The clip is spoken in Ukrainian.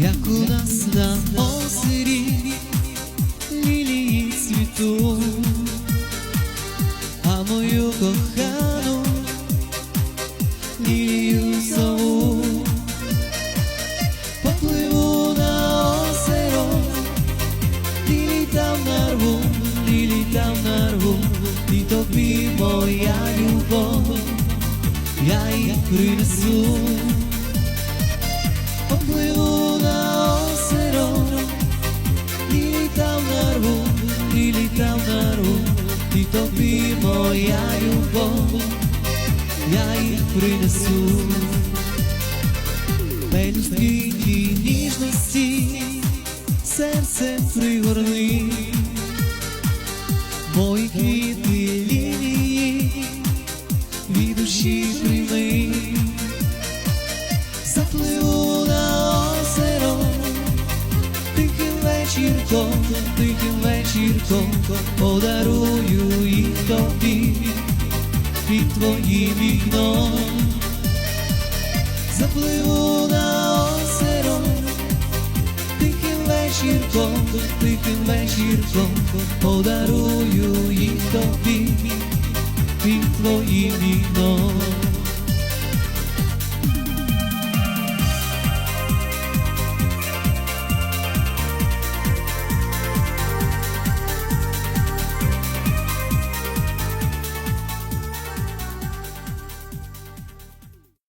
як у нас на озері лілії цвітуть, а мою кохану лілію зову. Попливу на озеро, лілій там нарву, лілій там нарву, і тобі моя любов, я їх принесу. Там нарву, і тобі моя любов, я їх принесу. Пелюстки ті ніжності, серце пригорни, мої квіти лілії, від душі прийми, запливу тихим вечірком, тихим вечірком, подарую їх тобі під твоїм вікном запливу на озеро, тихим вечірком, тихим вечірком, подарую їх тобі під твоїм вікном.